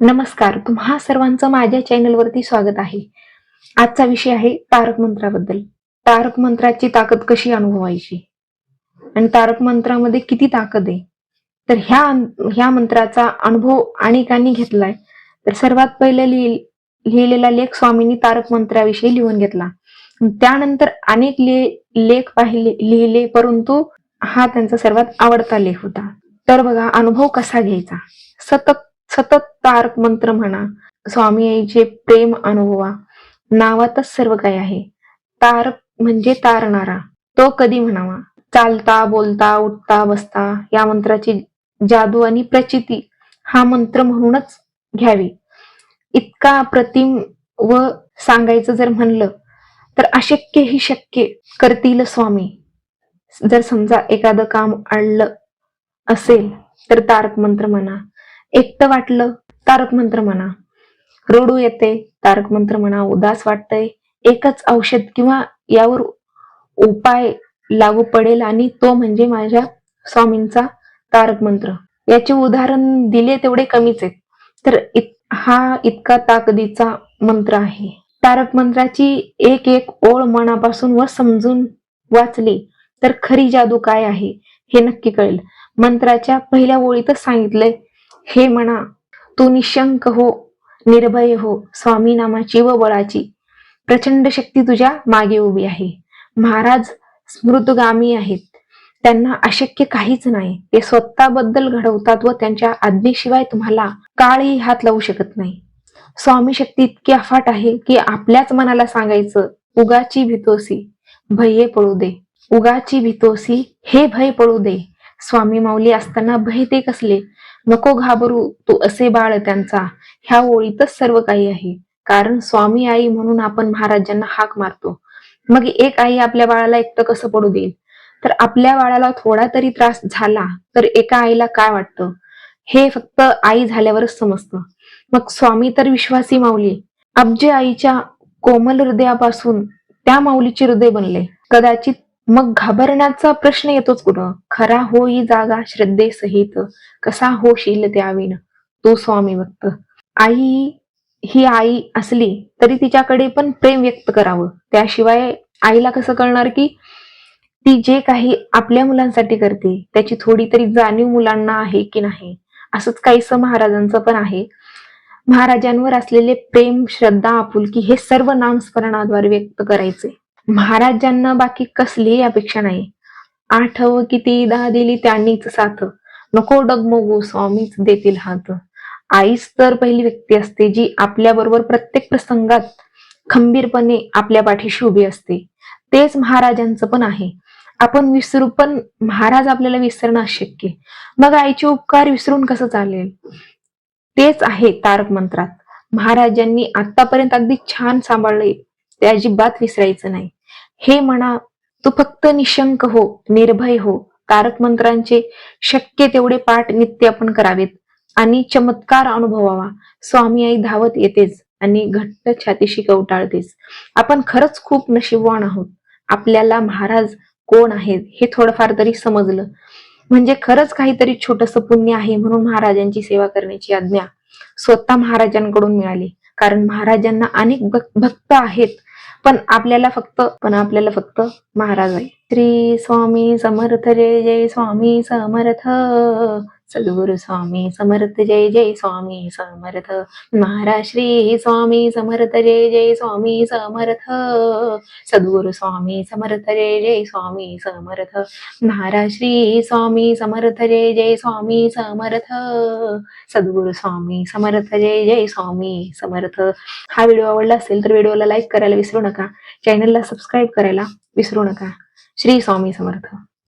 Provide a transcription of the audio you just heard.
नमस्कार तुम्हा सर्वांचं माझ्या चॅनलवरती स्वागत आहे. आजचा विषय आहे तारक मंत्राबद्दल. तारक मंत्राची ताकद कशी अनुभवायची? आणि तारक मंत्रामध्ये किती ताकद आहे? तर ह्या ह्या मंत्राचा अनुभव अनेकांनी घेतलाय. तर सर्वात पहिले लिहि लिहिलेला लेख स्वामींनी तारक मंत्राविषयी लिहून घेतला. त्यानंतर अनेक ले लेख पाहिले लिहिले परंतु हा त्यांचा सर्वात आवडता लेख होता. तर बघा अनुभव कसा घ्यायचा? सतत सतत तारक मंत्र म्हणा स्वामी आईचे प्रेम अनुभवा नावातच सर्व काही आहे. तारक म्हणजे तारणारा. तो कधी म्हणावा? चालता बोलता उठता बसता या मंत्राची जादू आणि प्रचिती हा मंत्र म्हणूनच घ्यावी. इतका अप्रतिम व सांगायचं जर म्हणलं तर अशक्य ही शक्य करतील स्वामी. जर समजा एखादं काम आणलं असेल तर तारक मंत्र म्हणा एकटं वाटलं तारक मंत्र म्हणा. रडू येते तारक मंत्र म्हणा उदास वाटतंय. एकच औषध किंवा यावर उपाय लागू पडेल आणि तो म्हणजे माझ्या स्वामींचा तारक मंत्र. याचे उदाहरण दिले तेवढे कमीच आहेत. तर इत, हा इतका ताकदीचा मंत्र आहे. तारक मंत्राची एक एक ओळ मनापासून व समजून वाचली तर खरी जादू काय आहे हे नक्की कळेल. मंत्राच्या पहिल्या ओळीतच सांगितलंय हे म्हणा तू निशंक हो निर्भय हो स्वामी नामाची व बळाची. प्रचंड शक्ती तुझ्या मागे उभी आहे. महाराज स्मृतगामी आहेत. त्यांना अशक्य काहीच नाही. ते स्वतःबद्दल घडवतात व त्यांच्या आज्ञेशिवाय तुम्हाला काळही हात लावू शकत नाही. स्वामी शक्ती इतकी अफाट आहे की आपल्याच मनाला सांगायचं उगाची भीतोसी भये पळू दे. उगाची भीतोसी हे भय पळू दे. स्वामी माऊली असताना भय ते कसले? नको घाबरू तू असे बाळ त्यांचा. ह्या ओळीतच सर्व काही आहे. कारण स्वामी आई म्हणून आपण महाराजांना हाक मारतो. मग एक आई आपल्या बाळाला एकटं कसं पडू देईल? तर आपल्या बाळाला थोडा तरी त्रास झाला तर एका आईला काय वाटतं? हे फक्त आई झाल्यावरच समजतं. मग स्वामी तर विश्वासी माऊली. अब्जे आईच्या कोमल हृदयापासून त्या माऊलीचे हृदय बनले. कदाचित मग घाबरण्याचा प्रश्न येतोच कुठं? खरा होई जागा श्रद्धेसहित कसा होशील त्याविन तो स्वामी भक्त. आई ही आई असली तरी तिच्याकडे पण प्रेम व्यक्त करावं. त्याशिवाय आईला कसं कळणार की? ती जे काही आपल्या मुलांसाठी करते त्याची थोडी तरी जाणीव मुलांना आहे की नाही? असंच काहीसं महाराजांचं पण आहे. महाराजांवर असलेले प्रेम श्रद्धा आपुलकी हे सर्व नामस्मरणाद्वारे व्यक्त करायचे. महाराजांना बाकी कसलीही अपेक्षा नाही. आठव किती दहा दिली त्यांनीच साथ. नको डगमगू स्वामीच देतील हात. आईच तर पहिली व्यक्ती असते जी आपल्या बरोबर प्रत्येक प्रसंगात खंबीरपणे आपल्या पाठीशी उभी असते. तेच महाराजांचं पण आहे. आपण विसरू पण महाराज आपल्याला विसरणं अशक्य. मग आईचे उपकार विसरून कसं चालेल? तेच आहे तारक मंत्रात. महाराजांनी आतापर्यंत अगदी छान सांभाळले ते अजिबात विसरायचं नाही. हे म्हणा तू फक्त निशंक हो निर्भय हो. कारक मंत्रांचे शक्य तेवढे पाठ नित्य आपण करावेत आणि चमत्कार अनुभवावा. स्वामी आई धावत येतेच आणि घट्ट छातीशी कवटाळतेच. आपण खरंच खूप नशीबवान आहोत. आपल्याला महाराज कोण आहेत हे थोडंफार तरी समजलं. म्हणजे खरंच काहीतरी छोटस पुण्य आहे म्हणून महाराजांची सेवा करण्याची आज्ञा स्वतः महाराजांकडून मिळाली. कारण महाराजांना अनेक भक्त आहेत. पण आपल्याला फक्त पण आपल्याला फक्त महाराज आहे. श्री स्वामी समर्थ जय जय स्वामी समर्थ. सद्गुरु स्वामी समर्थ जय जय स्वामी समर्थ. महाराज श्री स्वामी समर्थ जय जय स्वामी समर्थ. सद्गुरु स्वामी समर्थ जय जय स्वामी समर्थ. महाराज श्री स्वामी समर्थ जय जय स्वामी समर्थ. सद्गुरु स्वामी समर्थ जय जय स्वामी समर्थ. हा व्हिडिओ आवडला असेल तर व्हिडिओला लाईक करायला विसरू नका. चॅनलला सबस्क्राईब करायला विसरू नका. श्री स्वामी समर्थ.